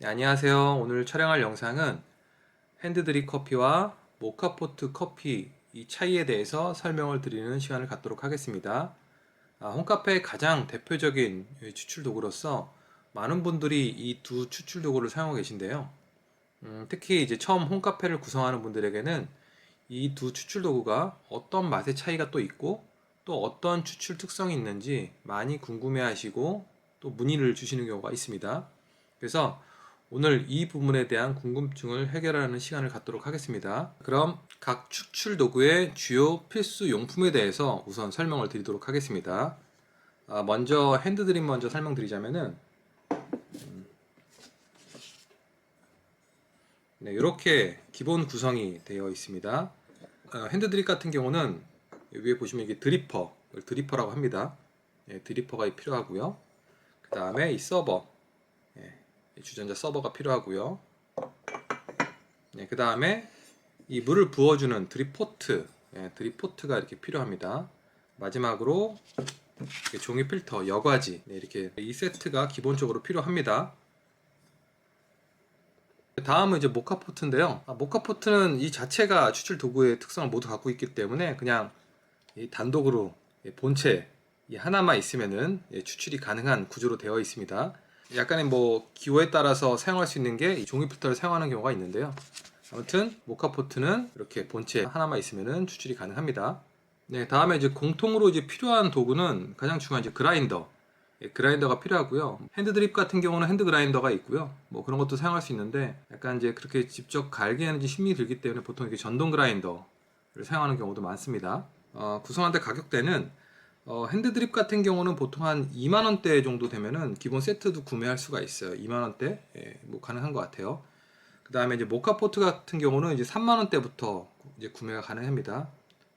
네, 안녕하세요. 오늘 촬영할 영상은 핸드드립 커피와 모카포트 커피 이 차이에 대해서 설명을 드리는 시간을 갖도록 하겠습니다. 아, 홈카페의 가장 대표적인 추출 도구로서 많은 분들이 이 두 추출 도구를 사용하고 계신데요. 음, 특히 이제 처음 홈카페를 구성하는 분들에게는 이 두 추출 도구가 어떤 맛의 차이가 또 있고 또 어떤 추출 특성이 있는지 많이 궁금해하시고 또 문의를 주시는 경우가 있습니다. 그래서 오늘 이 부분에 대한 궁금증을 해결하는 시간을 갖도록 하겠습니다. 그럼 각 추출 도구의 주요 필수 용품에 대해서 우선 설명을 드리도록 하겠습니다. 아, 먼저 핸드드립 먼저 설명드리자면은 음, 네, 이렇게 기본 구성이 되어 있습니다. 어, 핸드드립 같은 경우는 위에 보시면 이게 드리퍼, 드리퍼라고 합니다. 예, 드리퍼가 필요하고요. 그 다음에 이 서버, 예, 이 주전자 서버가 필요하고요. 네, 그 다음에 이 물을 부어주는 드립포트, 예, 드립포트가 이렇게 필요합니다. 마지막으로 종이 필터, 여과지 네, 이렇게 이 세트가 기본적으로 필요합니다. 다음은 이제 모카포트인데요. 아, 모카포트는 이 자체가 추출 도구의 특성을 모두 갖고 있기 때문에 그냥 이 단독으로 예, 본체 이 하나만 있으면은 예, 추출이 가능한 구조로 되어 있습니다. 약간의 뭐 기호에 따라서 사용할 수 있는 게이 종이 필터를 사용하는 경우가 있는데요. 아무튼 모카 포트는 이렇게 본체 하나만 있으면은 추출이 가능합니다. 네, 다음에 이제 공통으로 이제 필요한 도구는 가장 중요한 이제 그라인더. 예, 그라인더가 필요하고요. 핸드 드립 같은 경우는 핸드 그라인더가 있고요. 뭐 그런 것도 사용할 수 있는데 약간 이제 그렇게 직접 갈기하는 힘이 들기 때문에 보통 이렇게 전동 그라인더를 사용하는 경우도 많습니다. 어, 구성한데 가격대는 어, 핸드드립 같은 경우는 보통 한 2만 원대 정도 되면은 기본 세트도 구매할 수가 있어요. 2만 원대 예, 뭐 가능한 것 같아요. 그 다음에 이제 모카포트 같은 경우는 이제 3만 원대부터 이제 구매가 가능합니다.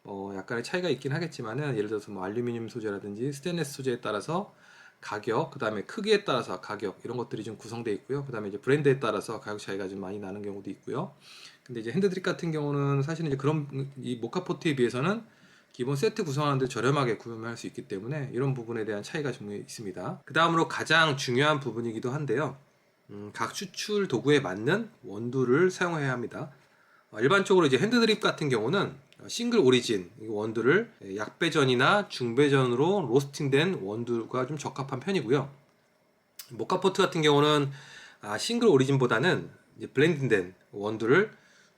어, 약간의 차이가 있긴 하겠지만은 예를 들어서 뭐 알루미늄 소재라든지 스테인레스 소재에 따라서 가격, 그 다음에 크기에 따라서 가격 이런 것들이 좀 구성되어 있고요. 그 다음에 이제 브랜드에 따라서 가격 차이가 좀 많이 나는 경우도 있고요. 근데 이제 핸드드립 같은 경우는 사실은 이제 그런 이 모카포트에 비해서는 기본 세트 구성하는데 저렴하게 구매할 수 있기 때문에 이런 부분에 대한 차이가 좀 있습니다. 그 다음으로 가장 중요한 부분이기도 한데요. 음, 각 추출 도구에 맞는 원두를 사용해야 합니다. 어, 일반적으로 이제 핸드드립 같은 경우는 싱글 오리진 이 원두를 약배전이나 중배전으로 로스팅된 원두가 좀 적합한 편이고요. 모카포트 같은 경우는 아, 싱글 오리진보다는 블렌딩된 원두를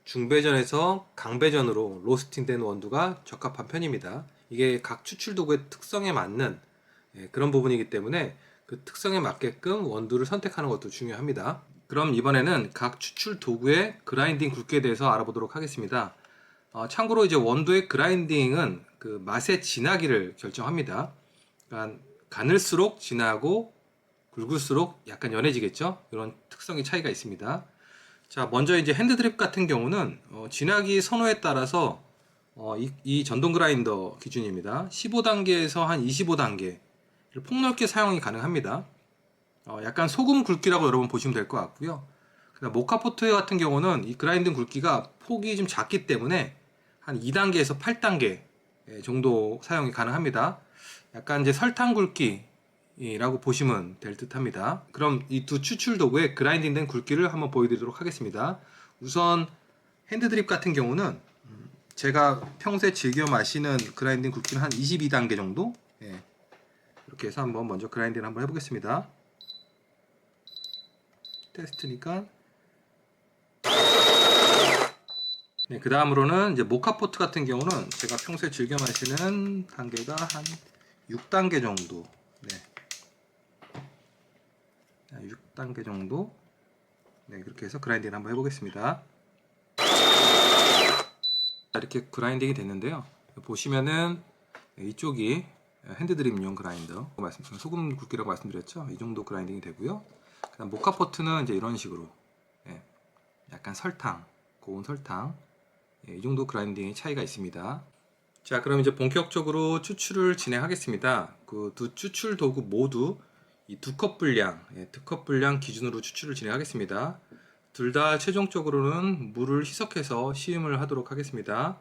중배전에서 강배전으로 로스팅된 원두가 적합한 편입니다. 이게 각 추출 도구의 특성에 맞는 예, 그런 부분이기 때문에 그 특성에 맞게끔 원두를 선택하는 것도 중요합니다. 그럼 이번에는 각 추출 도구의 그라인딩 굵기에 대해서 알아보도록 하겠습니다. 어, 참고로 이제 원두의 그라인딩은 그 맛의 진하기를 결정합니다. 그러니까 가늘수록 진하고 굵을수록 약간 연해지겠죠? 이런 특성의 차이가 있습니다. 자, 먼저 이제 핸드드립 같은 경우는 어, 진하기 선호에 따라서 어, 이, 이 전동 그라인더 기준입니다. 15단계에서 한 25단계 폭넓게 사용이 가능합니다. 어, 약간 소금 굵기라고 여러분 보시면 될 것 같고요. 그다음 모카포트 같은 경우는 이 그라인딩 굵기가 폭이 좀 작기 때문에 한 2단계에서 8단계 정도 사용이 가능합니다. 약간 이제 설탕 굵기 라고 보시면 될 듯합니다. 그럼 이 두 추출 도구의 그라인딩된 굵기를 한번 보여드리도록 하겠습니다. 우선 핸드드립 같은 경우는 음, 제가 평소에 즐겨 마시는 그라인딩 굵기는 한 22단계 정도. 예. 이렇게 해서 한번 먼저 그라인딩 한번 해보겠습니다. 테스트니까 네, 그 다음으로는 이제 모카포트 같은 경우는 제가 평소에 즐겨 마시는 단계가 한 6단계 정도. 네. 6단계 정도. 네, 그렇게 해서 그라인딩 한번 해보겠습니다. 이렇게 그라인딩이 됐는데요. 보시면은 이쪽이 핸드드립용 그라인더 말씀 소금 굵기라고 말씀드렸죠. 이 정도 그라인딩이 되고요. 그다음 모카 포트는 이제 이런 식으로 예, 약간 설탕, 고운 설탕 예, 이 정도 그라인딩의 차이가 있습니다. 자, 그럼 이제 본격적으로 추출을 진행하겠습니다. 그 두 추출 도구 모두 이 두 컵 분량, 예, 두컵 분량 기준으로 추출을 진행하겠습니다. 둘 다 최종적으로는 물을 희석해서 시음을 하도록 하겠습니다.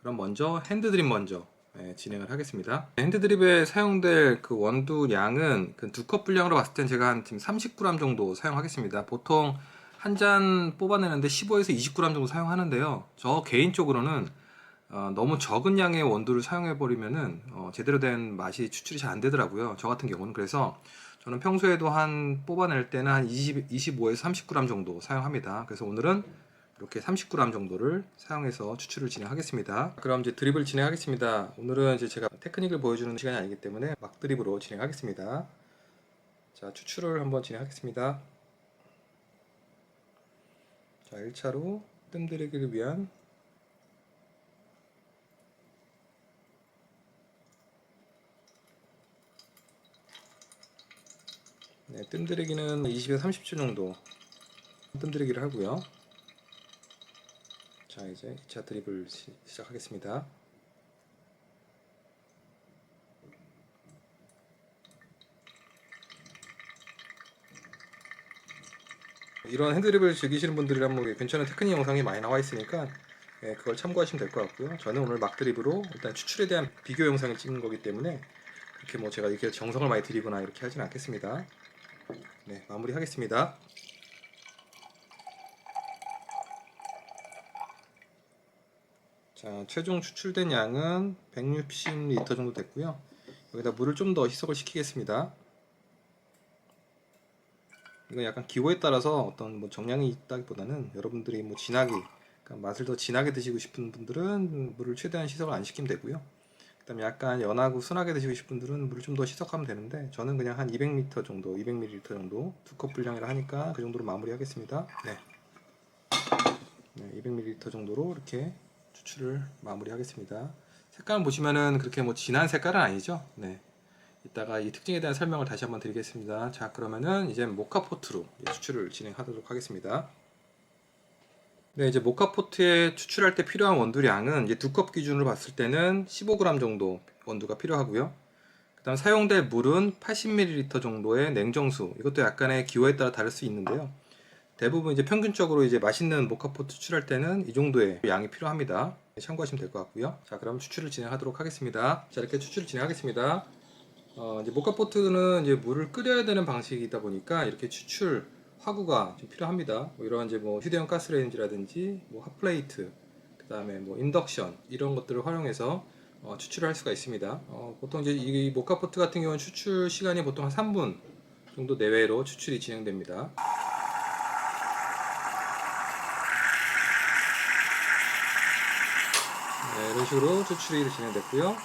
그럼 먼저 핸드드립 먼저 예, 진행을 하겠습니다. 핸드드립에 사용될 그 원두량은 그 두 컵 분량으로 봤을 땐 제가 한 지금 30g 정도 사용하겠습니다. 보통 한 잔 뽑아내는데 15에서 20g 정도 사용하는데요. 저 개인적으로는 어, 너무 적은 양의 원두를 사용해 버리면은 어, 제대로 된 맛이 추출이 잘 안 되더라고요. 저 같은 경우는 그래서 저는 평소에도 한 뽑아낼 때는 한 20, 25에서 30g 정도 사용합니다. 그래서 오늘은 이렇게 30g 정도를 사용해서 추출을 진행하겠습니다. 그럼 이제 드립을 진행하겠습니다. 오늘은 이제 제가 테크닉을 보여주는 시간이 아니기 때문에 막 드립으로 진행하겠습니다. 자, 추출을 한번 진행하겠습니다. 자, 1차로 뜸 들이기를 위한 네, 뜸 들이기는 20에서 30초 정도 뜸 들이기를 하고요. 자 이제 2차 드립을 시, 시작하겠습니다. 이런 핸드립을 즐기시는 분들이라면 뭐 괜찮은 테크닉 영상이 많이 나와 있으니까 예, 그걸 참고하시면 될 것 같고요. 저는 오늘 막 드립으로 일단 추출에 대한 비교 영상을 찍은 거기 때문에 그렇게 뭐 제가 이렇게 정성을 많이 들이거나 이렇게 하진 않겠습니다. 네, 마무리하겠습니다. 자, 최종 추출된 양은 160리터 정도 됐고요. 여기다 물을 좀 더 희석을 시키겠습니다. 이건 약간 기호에 따라서 어떤 뭐 정량이 있다기보다는 여러분들이 뭐 진하게 그러니까 맛을 더 진하게 드시고 싶은 분들은 물을 최대한 희석을 안 시키면 되고요. 그다음에 약간 연하고 순하게 드시고 싶은 분들은 물을 좀더 희석하면 되는데 저는 그냥 한 200m 정도, 200ml 정도 두 컵 분량이라 하니까 그 정도로 마무리하겠습니다. 네. 네, 200ml 정도로 이렇게 추출을 마무리하겠습니다. 색깔 보시면은 그렇게 뭐 진한 색깔은 아니죠. 네. 이따가 이 특징에 대한 설명을 다시 한번 드리겠습니다. 자, 그러면은 이제 모카포트로 추출을 진행하도록 하겠습니다. 네, 이제 모카 포트에 추출할 때 필요한 원두량은 이제 두컵 기준으로 봤을 때는 15g 정도 원두가 필요하고요. 그다음 사용될 물은 80ml 정도의 냉정수. 이것도 약간의 기호에 따라 다를 수 있는데요. 대부분 이제 평균적으로 이제 맛있는 모카포트 추출할 때는 이 정도의 양이 필요합니다. 참고하시면 될 것 같고요. 자, 그럼 추출을 진행하도록 하겠습니다. 자, 이렇게 추출을 진행하겠습니다. 어, 이제 모카포트는 이제 물을 끓여야 되는 방식이다 보니까 이렇게 추출 화구가 좀 필요합니다. 뭐 이런 이제 뭐 휴대용 가스레인지라든지 뭐 핫플레이트, 그 다음에 뭐 인덕션 이런 것들을 활용해서 어, 추출을 할 수가 있습니다. 어, 보통 이제 이 모카포트 같은 경우는 추출 시간이 보통 한 3분 정도 내외로 추출이 진행됩니다. 네, 이런 식으로 추출이 진행됐고요.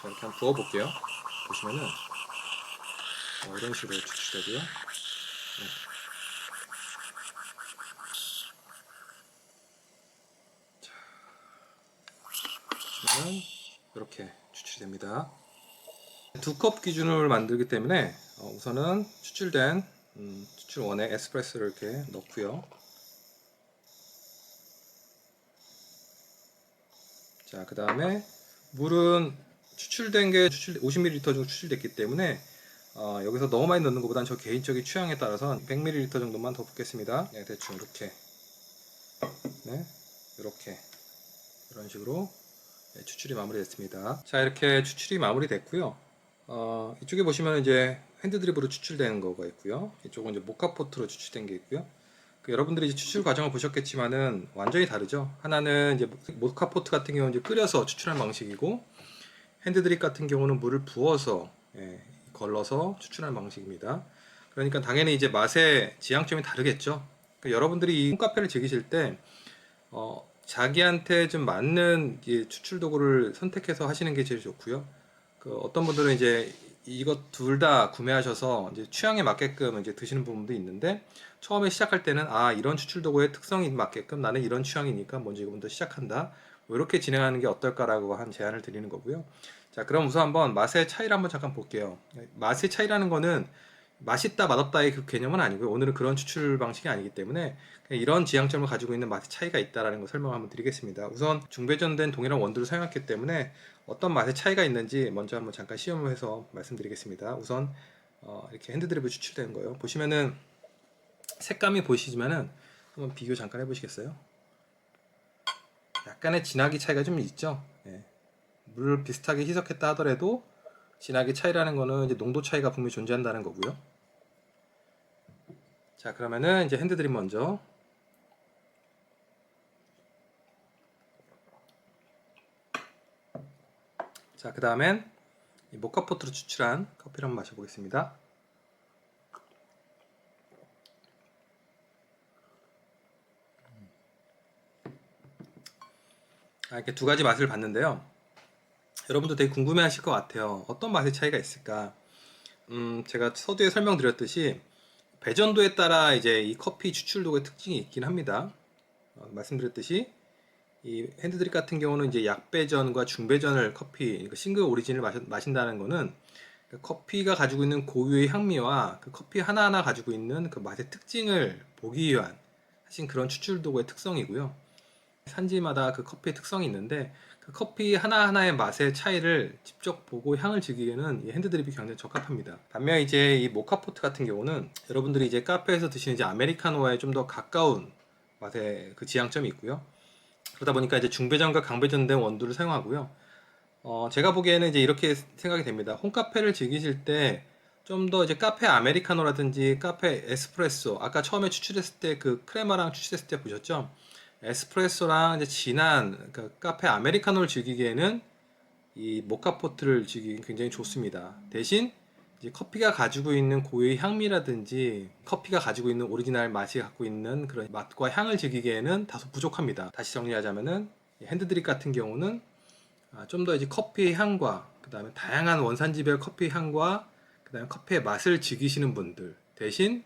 자, 이렇게 한번 부어볼게요. 보시면은 어, 이런 식으로 추출되고요. 네. 자, 이렇게 추출됩니다. 두 컵 기준을 만들기 때문에 어, 우선은 추출된 음, 추출원에 에스프레소를 이렇게 넣고요. 자, 그 다음에 물은 추출된 게 추출 50ml 정도 추출됐기 때문에 어, 여기서 너무 많이 넣는 것보다는 저 개인적인 취향에 따라서 100ml 정도만 더 붓겠습니다. 네, 대충 이렇게, 네, 이렇게 이런 식으로 네, 추출이 마무리됐습니다. 자, 이렇게 추출이 마무리됐고요. 어, 이쪽에 보시면 이제 핸드드립으로 추출되는 거가 있고요. 이쪽은 이제 모카포트로 추출된 게 있고요. 그 여러분들이 이제 추출 과정을 보셨겠지만은 완전히 다르죠. 하나는 이제 모카포트 같은 경우는 이제 끓여서 추출하는 방식이고 핸드드립 같은 경우는 물을 부어서 예, 걸러서 추출하는 방식입니다. 그러니까 당연히 이제 맛의 지향점이 다르겠죠. 그러니까 여러분들이 이 홈카페를 즐기실 때 어, 자기한테 좀 맞는 이 추출 도구를 선택해서 하시는 게 제일 좋고요. 그 어떤 분들은 이제 이것 둘 다 구매하셔서 이제 취향에 맞게끔 이제 드시는 부분도 있는데 처음에 시작할 때는 아 이런 추출 도구의 특성이 맞게끔 나는 이런 취향이니까 먼저 이거부터 시작한다. 뭐 이렇게 진행하는 게 어떨까라고 한 제안을 드리는 거고요. 자, 그럼 우선 한번 맛의 차이를 한번 잠깐 볼게요. 맛의 차이라는 거는 맛있다 맛없다의 그 개념은 아니고요. 오늘은 그런 추출 방식이 아니기 때문에 이런 지향점을 가지고 있는 맛의 차이가 있다라는 거 설명 한번 드리겠습니다. 우선 중배전된 동일한 원두를 사용했기 때문에 어떤 맛의 차이가 있는지 먼저 한번 잠깐 시험을 해서 말씀드리겠습니다. 우선 어, 이렇게 핸드드립을 추출되는 거예요. 보시면은 색감이 보이시지만은 한번 비교 잠깐 해보시겠어요? 약간의 진하기 차이가 좀 있죠. 예. 물을 비슷하게 희석했다 하더라도 진하기 차이라는 거는 이제 농도 차이가 분명히 존재한다는 거고요. 자 그러면은 이제 핸드드립 먼저 자 그 다음엔 모카포트로 추출한 커피를 한번 마셔보겠습니다. 아, 이렇게 두 가지 맛을 봤는데요. 여러분도 되게 궁금해 하실 것 같아요. 어떤 맛의 차이가 있을까? 음, 제가 서두에 설명드렸듯이 배전도에 따라 이제 이 커피 추출도의 특징이 있긴 합니다. 어, 말씀드렸듯이 이 핸드드립 같은 경우는 이제 약배전과 중배전을 커피, 그러니까 싱글 오리진을 마셔, 마신다는 거는 그 커피가 가지고 있는 고유의 향미와 그 커피 하나하나 가지고 있는 그 맛의 특징을 보기 위한 하신 그런 추출도구의 특성이고요. 산지마다 그 커피의 특성이 있는데 그 커피 하나하나의 맛의 차이를 직접 보고 향을 즐기기에는 이 핸드드립이 굉장히 적합합니다. 반면 이제 이 모카포트 같은 경우는 여러분들이 이제 카페에서 드시는 이제 아메리카노에 좀더 가까운 맛의 그 지향점이 있고요. 그러다 보니까 이제 중배전과 강배전 된 원두를 사용하고요. 어, 제가 보기에는 이제 이렇게 생각이 됩니다. 홈카페를 즐기실 때 좀 더 이제 카페 아메리카노라든지 카페 에스프레소 아까 처음에 추출했을 때 그 크레마랑 추출했을 때 보셨죠? 에스프레소랑 이제 진한 그 카페 아메리카노를 즐기기에는 이 모카포트를 즐기기 굉장히 좋습니다. 대신 이제 커피가 가지고 있는 고유의 향미라든지 커피가 가지고 있는 오리지널 맛이 갖고 있는 그런 맛과 향을 즐기기에는 다소 부족합니다. 다시 정리하자면은 이 핸드드립 같은 경우는 아, 좀더 이제 커피의 향과 그 다음에 다양한 원산지별 커피 향과 그 다음에 커피의 맛을 즐기시는 분들 대신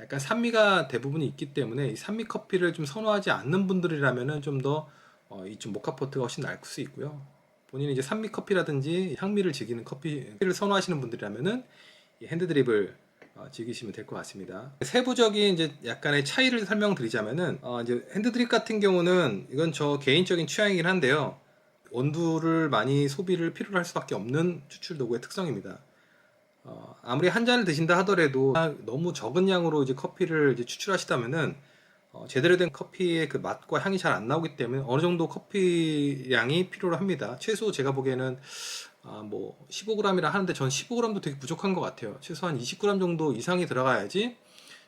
약간 산미가 대부분이 있기 때문에 이 산미 커피를 좀 선호하지 않는 분들이라면은 좀더 어, 이좀 모카포트가 훨씬 나을 수 있고요. 본인이 이제 산미 커피라든지 향미를 즐기는 커피를 선호하시는 분들이라면은 이 핸드드립을 어, 즐기시면 될 것 같습니다. 세부적인 이제 약간의 차이를 설명드리자면은 어, 이제 핸드드립 같은 경우는 이건 저 개인적인 취향이긴 한데요. 원두를 많이 소비를 필요로 할 수밖에 없는 추출 도구의 특성입니다. 어, 아무리 한 잔을 드신다 하더라도 너무 적은 양으로 이제 커피를 이제 추출하시다면은 어, 제대로 된 커피의 그 맛과 향이 잘 안 나오기 때문에 어느 정도 커피 양이 필요로 합니다. 최소 제가 보기에는 아, 뭐 15g이라 하는데 전 15g도 되게 부족한 것 같아요. 최소한 20g 정도 이상이 들어가야지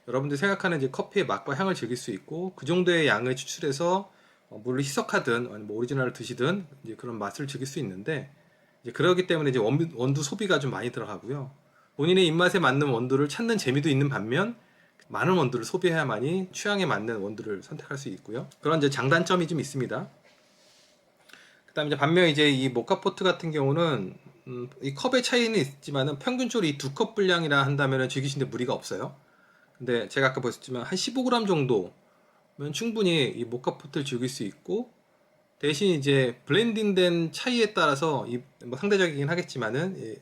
여러분들이 생각하는 이제 커피의 맛과 향을 즐길 수 있고 그 정도의 양을 추출해서 어, 물을 희석하든 뭐 오리지널을 드시든 이제 그런 맛을 즐길 수 있는데 이제 그러기 때문에 이제 원, 원두 소비가 좀 많이 들어가고요. 본인의 입맛에 맞는 원두를 찾는 재미도 있는 반면 많은 원두를 소비해야만이 취향에 맞는 원두를 선택할 수 있고요. 그런 이제 장단점이 좀 있습니다. 그다음에 이제 반면 이제 이 모카포트 같은 경우는 음, 이 컵의 차이는 있지만은 평균적으로 이 두 컵 분량이라 한다면은 즐기시는데 무리가 없어요. 근데 제가 아까 보셨지만 한 15g 정도면 충분히 이 모카포트를 즐길 수 있고 대신 이제 블렌딩된 차이에 따라서 이 뭐 상대적이긴 하겠지만은 이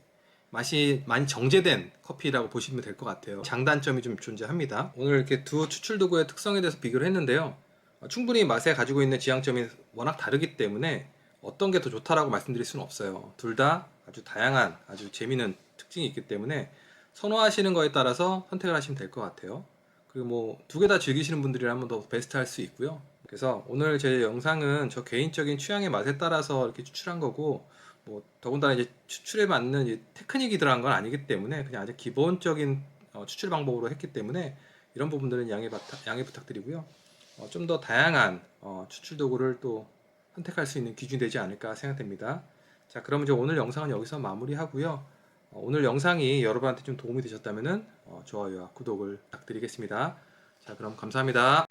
맛이 많이 정제된 커피라고 보시면 될 것 같아요. 장단점이 좀 존재합니다. 오늘 이렇게 두 추출 도구의 특성에 대해서 비교를 했는데요. 어, 충분히 맛에 가지고 있는 지향점이 워낙 다르기 때문에 어떤 게 더 좋다라고 말씀드릴 수는 없어요. 둘 다 아주 다양한 아주 재미있는 특징이 있기 때문에 선호하시는 거에 따라서 선택을 하시면 될 것 같아요. 그리고 뭐 두 개 다 즐기시는 분들이라면 더 베스트 할 수 있고요. 그래서 오늘 제 영상은 저 개인적인 취향의 맛에 따라서 이렇게 추출한 거고 뭐 더군다나 이제 추출에 맞는 이제 테크닉이 들어간 건 아니기 때문에 그냥 아주 기본적인 어, 추출 방법으로 했기 때문에 이런 부분들은 양해, 부탁- 양해 부탁드리고요. 어, 좀 더 다양한 어, 추출 도구를 또 선택할 수 있는 기준이 되지 않을까 생각됩니다. 자, 그럼 이제 오늘 영상은 여기서 마무리하고요. 어, 오늘 영상이 여러분한테 좀 도움이 되셨다면 좋아요와 구독을 부탁드리겠습니다. 자, 그럼 감사합니다.